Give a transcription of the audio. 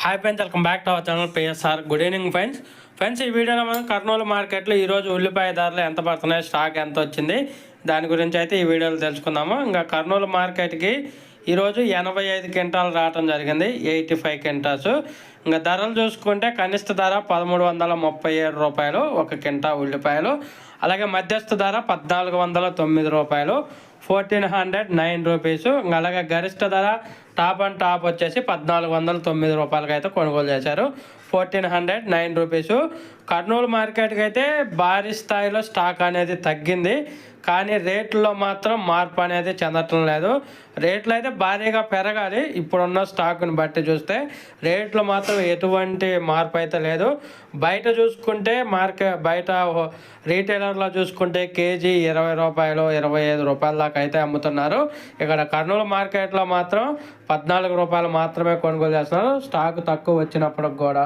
Hi friends welcome back to our channel PSR good evening friends friends ఈ వీడియోలో మనం కర్నూలు మార్కెట్లో ఈరోజు ఉల్లిపాయ ధరలు ఎంత పడుతున్నాయి స్టాక్ ఎంత వచ్చింది దాని గురించి అయితే ఈ వీడియోలో తెలుసుకుందాము. ఇంకా కర్నూలు మార్కెట్కి ఈరోజు ఎనభై ఐదు క్వింటాలు రావటం జరిగింది ఎయిటీ ఫైవ్ క్వింటాల్స్. ఇంకా ధరలు చూసుకుంటే కనిష్ట ధర పదమూడు వందల ముప్పై ఏడు రూపాయలు ఒక క్వింటా ఉల్లిపాయలు. అలాగే మధ్యస్థ ధర పద్నాలుగు వందల తొమ్మిది రూపాయలు ఫోర్టీన్ హండ్రెడ్ నైన్ రూపీస్. అలాగే గరిష్ట ధర టాప్ అండ్ టాప్ వచ్చేసి పద్నాలుగు వందల తొమ్మిది రూపాయలకి అయితే కొనుగోలు చేశారు. Fourteen hundred nine rupees. Kurnool మార్కెట్కి అయితే భారీ స్థాయిలో స్టాక్ అనేది తగ్గింది. కానీ రేట్లో మాత్రం మార్పు అనేది చెందటం లేదు. రేట్లు అయితే భారీగా పెరగాలి. ఇప్పుడున్న స్టాక్ని బట్టి చూస్తే రేట్లు మాత్రం ఎటువంటి మార్పు అయితే లేదు. బయట చూసుకుంటే మార్కెట్ బయట రీటైలర్లో చూసుకుంటే కేజీ ఇరవై రూపాయలు ఇరవై ఐదు రూపాయల దాకా అయితే అమ్ముతున్నారు ఇక్కడ కర్నూలు మార్కెట్లో మాత్రం పద్నాలుగు రూపాయలు మాత్రమే కొనుగోలు చేస్తున్నారు. స్టాక్ తక్కువ వచ్చినప్పుడు కూడా.